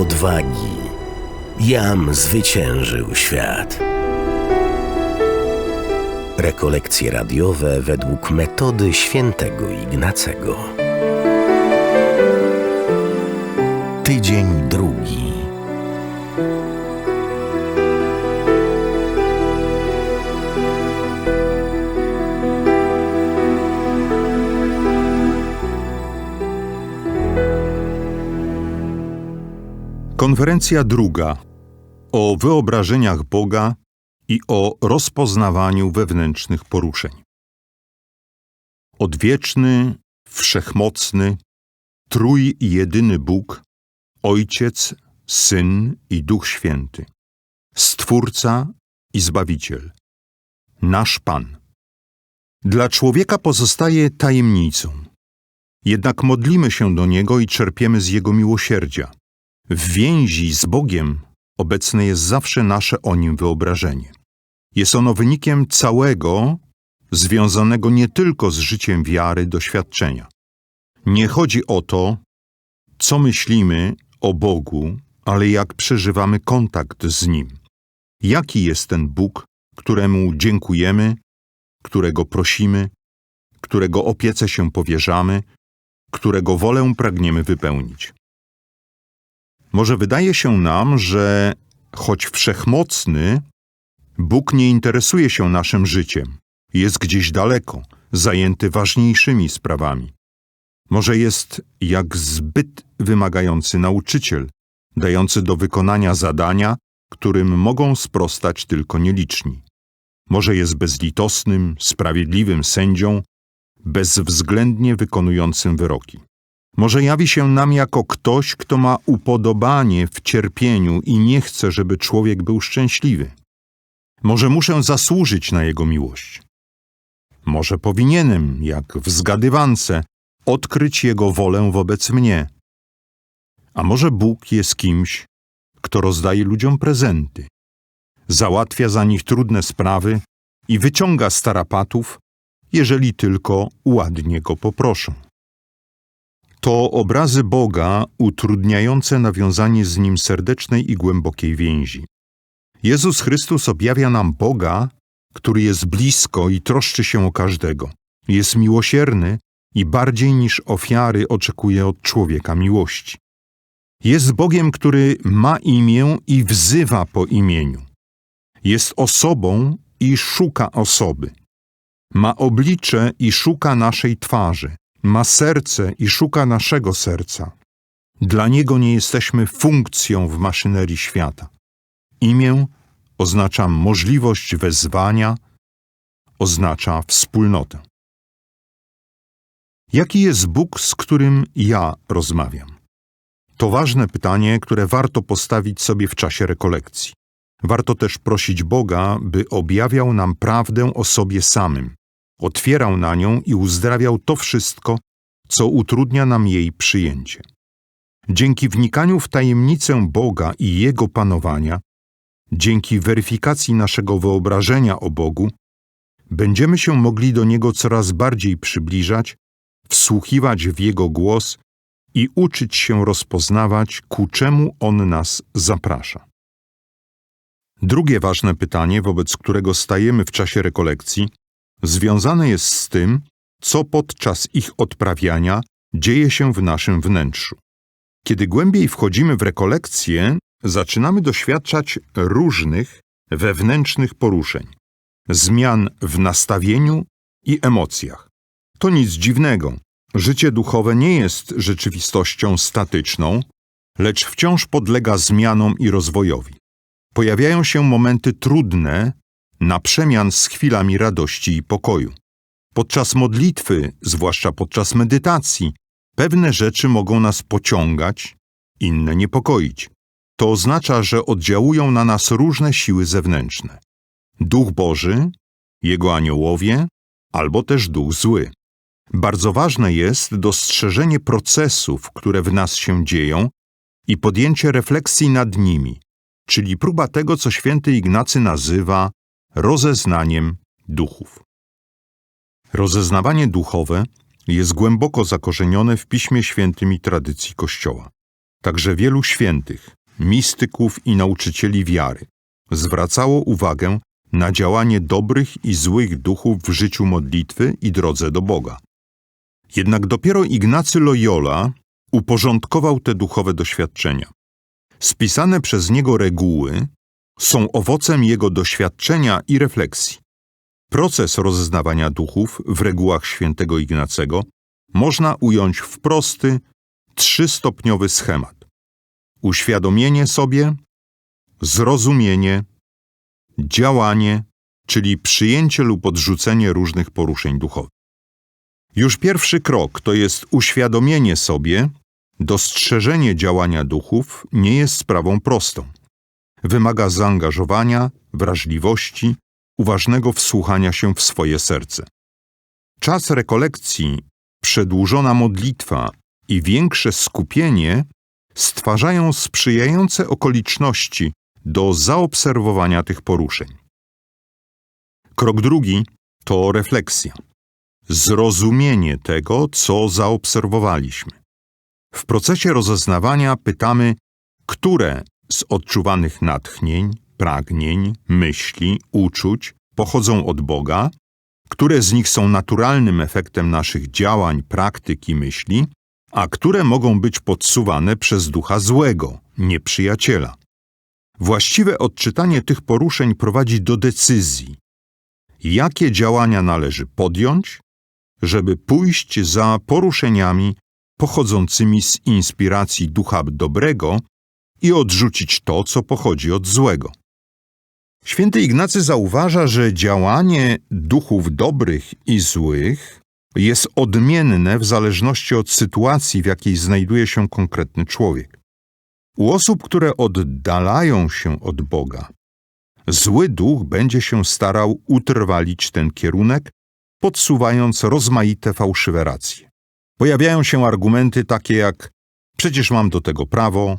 odwagi. Jam zwyciężył świat. Rekolekcje radiowe według metody świętego Ignacego. Tydzień Konferencja druga o wyobrażeniach Boga i o rozpoznawaniu wewnętrznych poruszeń. Odwieczny, wszechmocny, trój jedyny Bóg, Ojciec, Syn i Duch Święty, Stwórca i Zbawiciel, nasz Pan. Dla człowieka pozostaje tajemnicą, jednak modlimy się do Niego i czerpiemy z Jego miłosierdzia. W więzi z Bogiem obecne jest zawsze nasze o Nim wyobrażenie. Jest ono wynikiem całego, związanego nie tylko z życiem wiary, doświadczenia. Nie chodzi o to, co myślimy o Bogu, ale jak przeżywamy kontakt z Nim. Jaki jest ten Bóg, któremu dziękujemy, którego prosimy, którego opiece się powierzamy, którego wolę pragniemy wypełnić. Może wydaje się nam, że choć wszechmocny, Bóg nie interesuje się naszym życiem, jest gdzieś daleko, zajęty ważniejszymi sprawami. Może jest jak zbyt wymagający nauczyciel, dający do wykonania zadania, którym mogą sprostać tylko nieliczni. Może jest bezlitosnym, sprawiedliwym sędzią, bezwzględnie wykonującym wyroki. Może jawi się nam jako ktoś, kto ma upodobanie w cierpieniu i nie chce, żeby człowiek był szczęśliwy. Może muszę zasłużyć na jego miłość. Może powinienem, jak w zgadywance, odkryć jego wolę wobec mnie. A może Bóg jest kimś, kto rozdaje ludziom prezenty, załatwia za nich trudne sprawy i wyciąga starapatów, jeżeli tylko ładnie go poproszą. To obrazy Boga utrudniające nawiązanie z Nim serdecznej i głębokiej więzi. Jezus Chrystus objawia nam Boga, który jest blisko i troszczy się o każdego. Jest miłosierny i bardziej niż ofiary oczekuje od człowieka miłości. Jest Bogiem, który ma imię i wzywa po imieniu. Jest osobą i szuka osoby. Ma oblicze i szuka naszej twarzy ma serce i szuka naszego serca. Dla Niego nie jesteśmy funkcją w maszynerii świata. Imię oznacza możliwość wezwania, oznacza wspólnotę. Jaki jest Bóg, z którym ja rozmawiam? To ważne pytanie, które warto postawić sobie w czasie rekolekcji. Warto też prosić Boga, by objawiał nam prawdę o sobie samym, otwierał na nią i uzdrawiał to wszystko, co utrudnia nam jej przyjęcie. Dzięki wnikaniu w tajemnicę Boga i Jego panowania, dzięki weryfikacji naszego wyobrażenia o Bogu, będziemy się mogli do Niego coraz bardziej przybliżać, wsłuchiwać w Jego głos i uczyć się rozpoznawać, ku czemu On nas zaprasza. Drugie ważne pytanie, wobec którego stajemy w czasie rekolekcji, związane jest z tym, co podczas ich odprawiania dzieje się w naszym wnętrzu. Kiedy głębiej wchodzimy w rekolekcje, zaczynamy doświadczać różnych wewnętrznych poruszeń, zmian w nastawieniu i emocjach. To nic dziwnego. Życie duchowe nie jest rzeczywistością statyczną, lecz wciąż podlega zmianom i rozwojowi. Pojawiają się momenty trudne, na przemian z chwilami radości i pokoju. Podczas modlitwy, zwłaszcza podczas medytacji, pewne rzeczy mogą nas pociągać, inne niepokoić. To oznacza, że oddziałują na nas różne siły zewnętrzne. Duch Boży, jego aniołowie, albo też duch zły. Bardzo ważne jest dostrzeżenie procesów, które w nas się dzieją i podjęcie refleksji nad nimi, czyli próba tego, co święty Ignacy nazywa rozeznaniem duchów. Rozeznawanie duchowe jest głęboko zakorzenione w Piśmie Świętym i tradycji Kościoła. także wielu świętych, mistyków i nauczycieli wiary zwracało uwagę na działanie dobrych i złych duchów w życiu modlitwy i drodze do Boga. Jednak dopiero Ignacy Loyola uporządkował te duchowe doświadczenia. Spisane przez niego reguły są owocem jego doświadczenia i refleksji. Proces rozeznawania duchów w regułach świętego Ignacego można ująć w prosty, trzystopniowy schemat. Uświadomienie sobie, zrozumienie, działanie, czyli przyjęcie lub odrzucenie różnych poruszeń duchowych. Już pierwszy krok, to jest uświadomienie sobie, dostrzeżenie działania duchów, nie jest sprawą prostą. Wymaga zaangażowania, wrażliwości, uważnego wsłuchania się w swoje serce. Czas rekolekcji, przedłużona modlitwa i większe skupienie stwarzają sprzyjające okoliczności do zaobserwowania tych poruszeń. Krok drugi to refleksja. Zrozumienie tego, co zaobserwowaliśmy. W procesie rozeznawania pytamy, które z odczuwanych natchnień, pragnień, myśli, uczuć pochodzą od Boga, które z nich są naturalnym efektem naszych działań, praktyk i myśli, a które mogą być podsuwane przez ducha złego, nieprzyjaciela. Właściwe odczytanie tych poruszeń prowadzi do decyzji, jakie działania należy podjąć, żeby pójść za poruszeniami pochodzącymi z inspiracji ducha dobrego i odrzucić to, co pochodzi od złego. Święty Ignacy zauważa, że działanie duchów dobrych i złych jest odmienne w zależności od sytuacji, w jakiej znajduje się konkretny człowiek. U osób, które oddalają się od Boga, zły duch będzie się starał utrwalić ten kierunek, podsuwając rozmaite fałszywe racje. Pojawiają się argumenty takie jak przecież mam do tego prawo,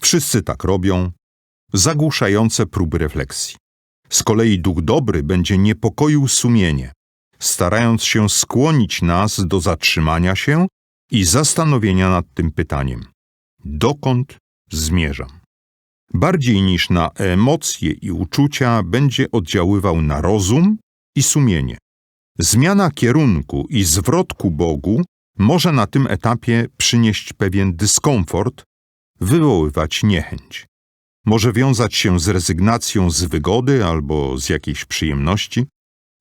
wszyscy tak robią, zagłuszające próby refleksji. Z kolei duch dobry będzie niepokoił sumienie, starając się skłonić nas do zatrzymania się i zastanowienia nad tym pytaniem: dokąd zmierzam? Bardziej niż na emocje i uczucia będzie oddziaływał na rozum i sumienie. Zmiana kierunku i zwrot ku Bogu może na tym etapie przynieść pewien dyskomfort, wywoływać niechęć. Może wiązać się z rezygnacją z wygody albo z jakiejś przyjemności,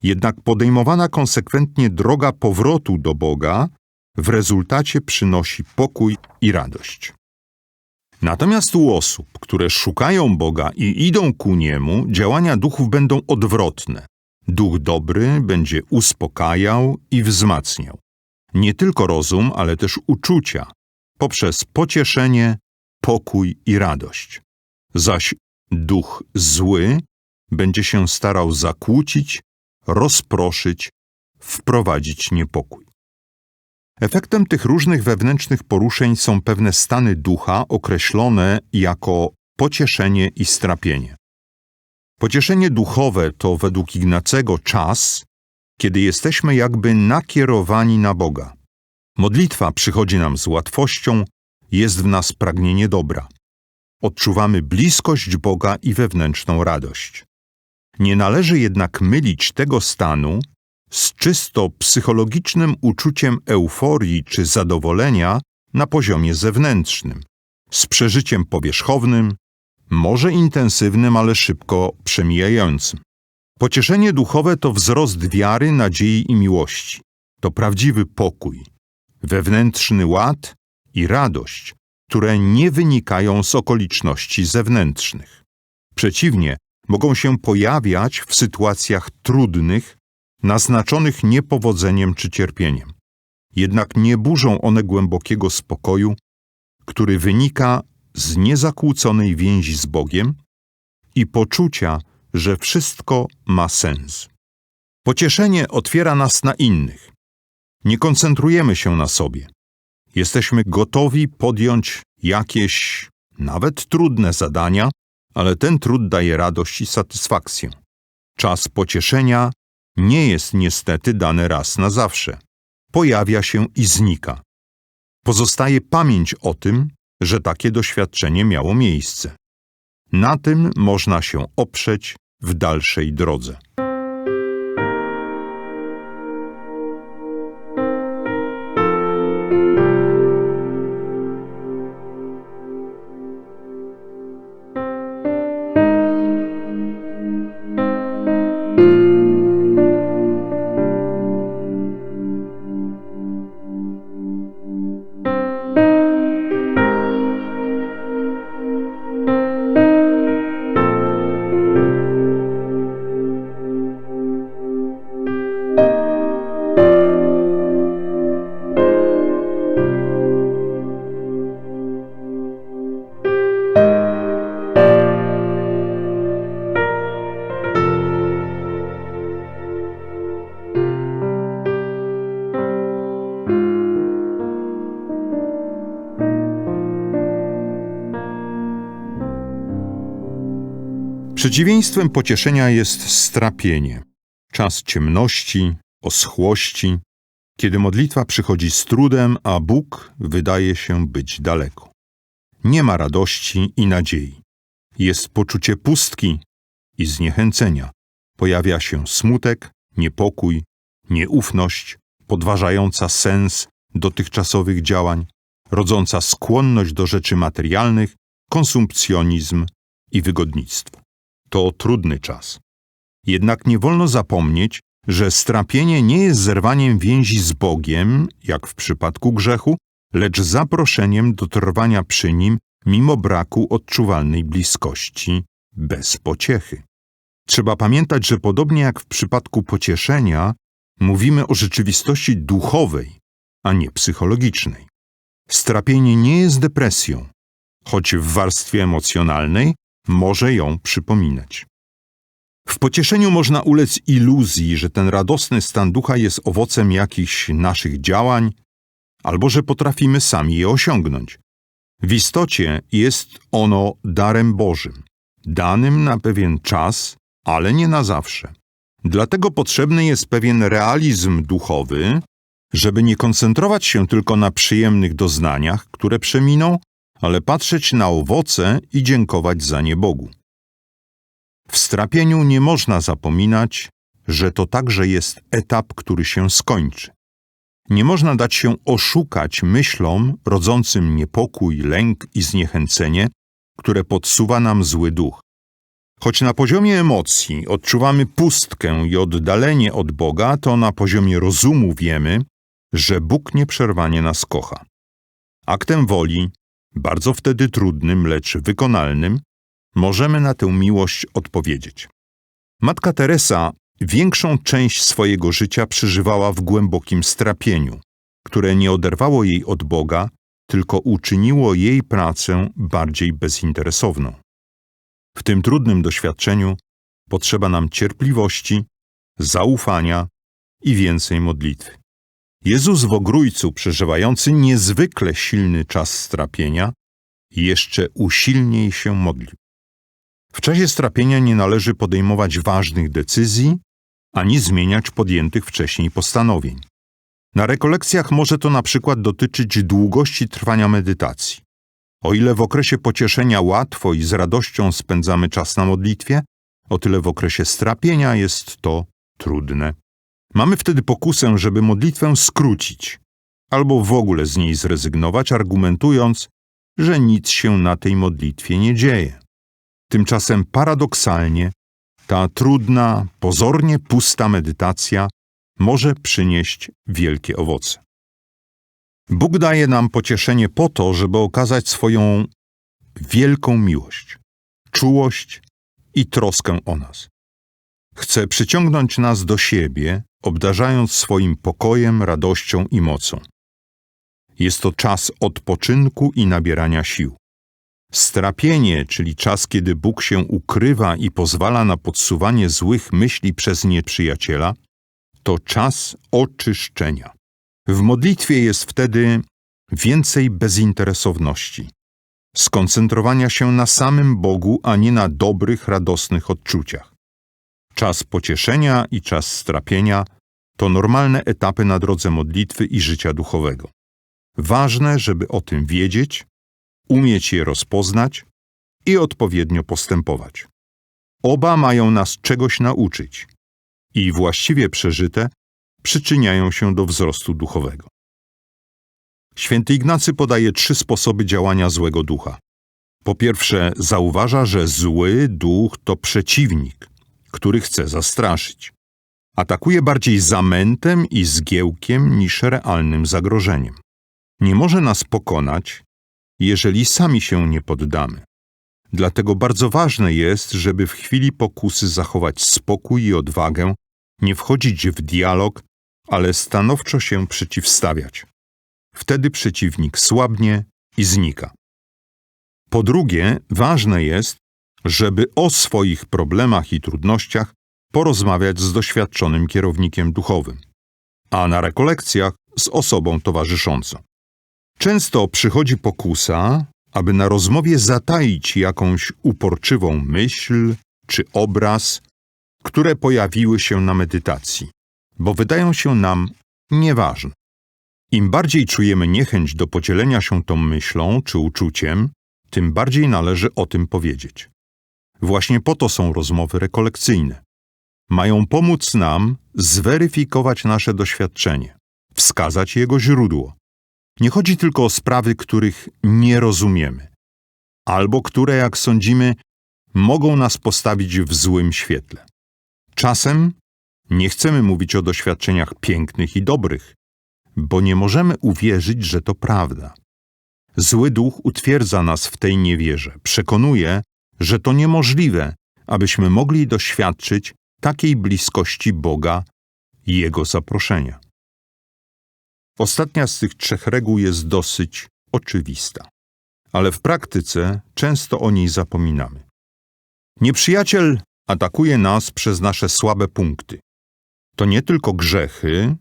jednak podejmowana konsekwentnie droga powrotu do Boga w rezultacie przynosi pokój i radość. Natomiast u osób, które szukają Boga i idą ku Niemu, działania duchów będą odwrotne. Duch dobry będzie uspokajał i wzmacniał. Nie tylko rozum, ale też uczucia, poprzez pocieszenie, pokój i radość. Zaś duch zły będzie się starał zakłócić, rozproszyć, wprowadzić niepokój. Efektem tych różnych wewnętrznych poruszeń są pewne stany ducha określone jako pocieszenie i strapienie. Pocieszenie duchowe to według Ignacego czas, kiedy jesteśmy jakby nakierowani na Boga. Modlitwa przychodzi nam z łatwością, jest w nas pragnienie dobra. Odczuwamy bliskość Boga i wewnętrzną radość. Nie należy jednak mylić tego stanu z czysto psychologicznym uczuciem euforii czy zadowolenia na poziomie zewnętrznym, z przeżyciem powierzchownym, może intensywnym, ale szybko przemijającym. Pocieszenie duchowe to wzrost wiary, nadziei i miłości. To prawdziwy pokój, wewnętrzny ład i radość, które nie wynikają z okoliczności zewnętrznych. Przeciwnie, mogą się pojawiać w sytuacjach trudnych, naznaczonych niepowodzeniem czy cierpieniem. Jednak nie burzą one głębokiego spokoju, który wynika z niezakłóconej więzi z Bogiem i poczucia, że wszystko ma sens. Pocieszenie otwiera nas na innych. Nie koncentrujemy się na sobie. Jesteśmy gotowi podjąć jakieś, nawet trudne zadania, ale ten trud daje radość i satysfakcję. Czas pocieszenia nie jest niestety dany raz na zawsze. Pojawia się i znika. Pozostaje pamięć o tym, że takie doświadczenie miało miejsce. Na tym można się oprzeć w dalszej drodze. Przeciwieństwem pocieszenia jest strapienie, czas ciemności, oschłości, kiedy modlitwa przychodzi z trudem, a Bóg wydaje się być daleko. Nie ma radości i nadziei. Jest poczucie pustki i zniechęcenia. Pojawia się smutek, niepokój, nieufność, podważająca sens dotychczasowych działań, rodząca skłonność do rzeczy materialnych, konsumpcjonizm i wygodnictwo to trudny czas. Jednak nie wolno zapomnieć, że strapienie nie jest zerwaniem więzi z Bogiem, jak w przypadku grzechu, lecz zaproszeniem do trwania przy nim mimo braku odczuwalnej bliskości, bez pociechy. Trzeba pamiętać, że podobnie jak w przypadku pocieszenia, mówimy o rzeczywistości duchowej, a nie psychologicznej. Strapienie nie jest depresją, choć w warstwie emocjonalnej może ją przypominać. W pocieszeniu można ulec iluzji, że ten radosny stan ducha jest owocem jakichś naszych działań, albo że potrafimy sami je osiągnąć. W istocie jest ono darem Bożym, danym na pewien czas, ale nie na zawsze. Dlatego potrzebny jest pewien realizm duchowy, żeby nie koncentrować się tylko na przyjemnych doznaniach, które przeminą, ale patrzeć na owoce i dziękować za nie Bogu. W strapieniu nie można zapominać, że to także jest etap, który się skończy. Nie można dać się oszukać myślom rodzącym niepokój, lęk i zniechęcenie, które podsuwa nam zły duch. Choć na poziomie emocji odczuwamy pustkę i oddalenie od Boga, to na poziomie rozumu wiemy, że Bóg nieprzerwanie nas kocha. Aktem woli bardzo wtedy trudnym, lecz wykonalnym, możemy na tę miłość odpowiedzieć. Matka Teresa większą część swojego życia przeżywała w głębokim strapieniu, które nie oderwało jej od Boga, tylko uczyniło jej pracę bardziej bezinteresowną. W tym trudnym doświadczeniu potrzeba nam cierpliwości, zaufania i więcej modlitwy. Jezus w ogrójcu, przeżywający niezwykle silny czas strapienia, jeszcze usilniej się modlił. W czasie strapienia nie należy podejmować ważnych decyzji ani zmieniać podjętych wcześniej postanowień. Na rekolekcjach może to na przykład dotyczyć długości trwania medytacji. O ile w okresie pocieszenia łatwo i z radością spędzamy czas na modlitwie, o tyle w okresie strapienia jest to trudne. Mamy wtedy pokusę, żeby modlitwę skrócić albo w ogóle z niej zrezygnować, argumentując, że nic się na tej modlitwie nie dzieje. Tymczasem paradoksalnie ta trudna, pozornie pusta medytacja może przynieść wielkie owoce. Bóg daje nam pocieszenie po to, żeby okazać swoją wielką miłość, czułość i troskę o nas. Chce przyciągnąć nas do siebie, obdarzając swoim pokojem, radością i mocą. Jest to czas odpoczynku i nabierania sił. Strapienie, czyli czas, kiedy Bóg się ukrywa i pozwala na podsuwanie złych myśli przez nieprzyjaciela, to czas oczyszczenia. W modlitwie jest wtedy więcej bezinteresowności, skoncentrowania się na samym Bogu, a nie na dobrych, radosnych odczuciach. Czas pocieszenia i czas strapienia to normalne etapy na drodze modlitwy i życia duchowego. Ważne, żeby o tym wiedzieć umieć je rozpoznać i odpowiednio postępować. Oba mają nas czegoś nauczyć i właściwie przeżyte przyczyniają się do wzrostu duchowego. Święty Ignacy podaje trzy sposoby działania złego ducha. Po pierwsze, zauważa, że zły duch to przeciwnik, który chce zastraszyć. Atakuje bardziej zamętem i zgiełkiem niż realnym zagrożeniem. Nie może nas pokonać, jeżeli sami się nie poddamy. Dlatego bardzo ważne jest, żeby w chwili pokusy zachować spokój i odwagę, nie wchodzić w dialog, ale stanowczo się przeciwstawiać. Wtedy przeciwnik słabnie i znika. Po drugie, ważne jest, żeby o swoich problemach i trudnościach porozmawiać z doświadczonym kierownikiem duchowym, a na rekolekcjach z osobą towarzyszącą. Często przychodzi pokusa, aby na rozmowie zataić jakąś uporczywą myśl czy obraz, które pojawiły się na medytacji, bo wydają się nam nieważne. Im bardziej czujemy niechęć do podzielenia się tą myślą czy uczuciem, tym bardziej należy o tym powiedzieć. Właśnie po to są rozmowy rekolekcyjne. Mają pomóc nam zweryfikować nasze doświadczenie, wskazać jego źródło. Nie chodzi tylko o sprawy, których nie rozumiemy, albo które, jak sądzimy, mogą nas postawić w złym świetle. Czasem nie chcemy mówić o doświadczeniach pięknych i dobrych, bo nie możemy uwierzyć, że to prawda. Zły duch utwierdza nas w tej niewierze, przekonuje, że to niemożliwe, abyśmy mogli doświadczyć takiej bliskości Boga i Jego zaproszenia. Ostatnia z tych trzech reguł jest dosyć oczywista, ale w praktyce często o niej zapominamy. Nieprzyjaciel atakuje nas przez nasze słabe punkty. To nie tylko grzechy,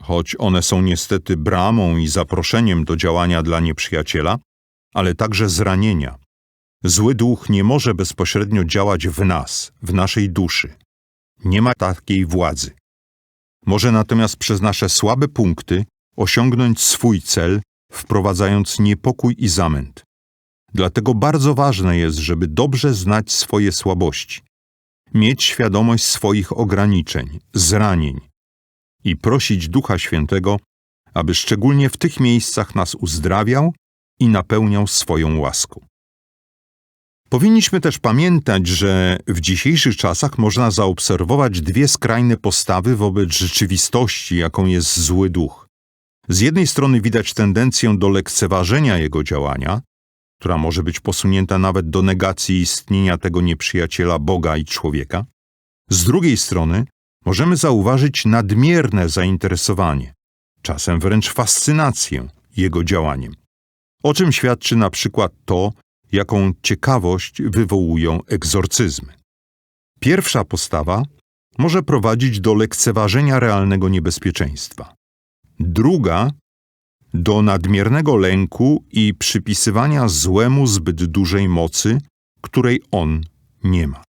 choć one są niestety bramą i zaproszeniem do działania dla nieprzyjaciela, ale także zranienia. Zły duch nie może bezpośrednio działać w nas, w naszej duszy. Nie ma takiej władzy. Może natomiast przez nasze słabe punkty osiągnąć swój cel, wprowadzając niepokój i zamęt. Dlatego bardzo ważne jest, żeby dobrze znać swoje słabości, mieć świadomość swoich ograniczeń, zranień i prosić Ducha Świętego, aby szczególnie w tych miejscach nas uzdrawiał i napełniał swoją łaską. Powinniśmy też pamiętać, że w dzisiejszych czasach można zaobserwować dwie skrajne postawy wobec rzeczywistości, jaką jest zły duch. Z jednej strony widać tendencję do lekceważenia jego działania, która może być posunięta nawet do negacji istnienia tego nieprzyjaciela Boga i człowieka. Z drugiej strony możemy zauważyć nadmierne zainteresowanie, czasem wręcz fascynację jego działaniem. O czym świadczy na przykład to, jaką ciekawość wywołują egzorcyzmy. Pierwsza postawa może prowadzić do lekceważenia realnego niebezpieczeństwa. Druga do nadmiernego lęku i przypisywania złemu zbyt dużej mocy, której on nie ma.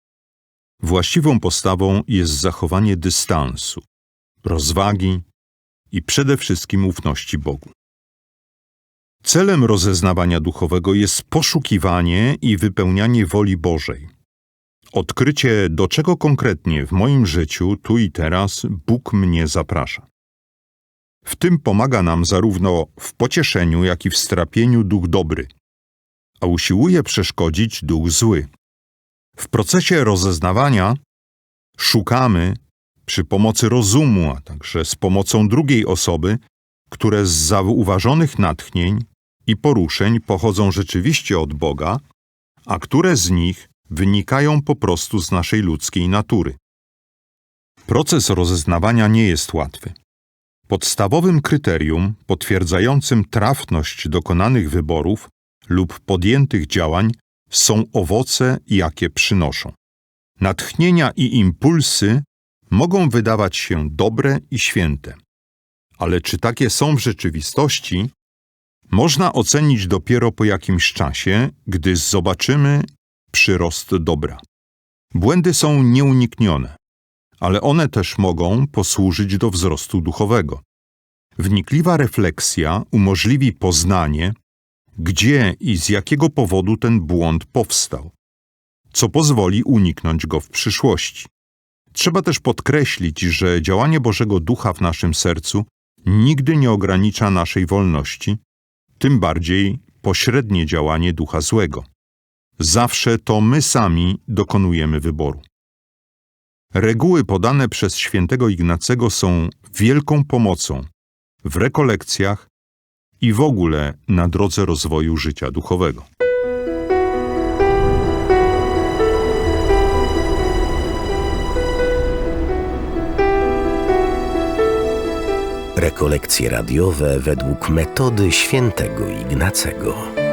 Właściwą postawą jest zachowanie dystansu, rozwagi i przede wszystkim ufności Bogu. Celem rozeznawania duchowego jest poszukiwanie i wypełnianie woli Bożej. Odkrycie, do czego konkretnie w moim życiu, tu i teraz, Bóg mnie zaprasza. W tym pomaga nam zarówno w pocieszeniu, jak i w strapieniu duch dobry, a usiłuje przeszkodzić duch zły. W procesie rozeznawania szukamy przy pomocy rozumu, a także z pomocą drugiej osoby, które z zauważonych natchnień i poruszeń pochodzą rzeczywiście od Boga, a które z nich wynikają po prostu z naszej ludzkiej natury. Proces rozeznawania nie jest łatwy. Podstawowym kryterium potwierdzającym trafność dokonanych wyborów lub podjętych działań są owoce, jakie przynoszą. Natchnienia i impulsy mogą wydawać się dobre i święte, ale czy takie są w rzeczywistości, można ocenić dopiero po jakimś czasie, gdy zobaczymy przyrost dobra. Błędy są nieuniknione, ale one też mogą posłużyć do wzrostu duchowego. Wnikliwa refleksja umożliwi poznanie, gdzie i z jakiego powodu ten błąd powstał, co pozwoli uniknąć go w przyszłości. Trzeba też podkreślić, że działanie Bożego Ducha w naszym sercu nigdy nie ogranicza naszej wolności, tym bardziej pośrednie działanie Ducha Złego. Zawsze to my sami dokonujemy wyboru. Reguły podane przez świętego Ignacego są wielką pomocą w rekolekcjach i w ogóle na drodze rozwoju życia duchowego. Rekolekcje radiowe według metody świętego Ignacego.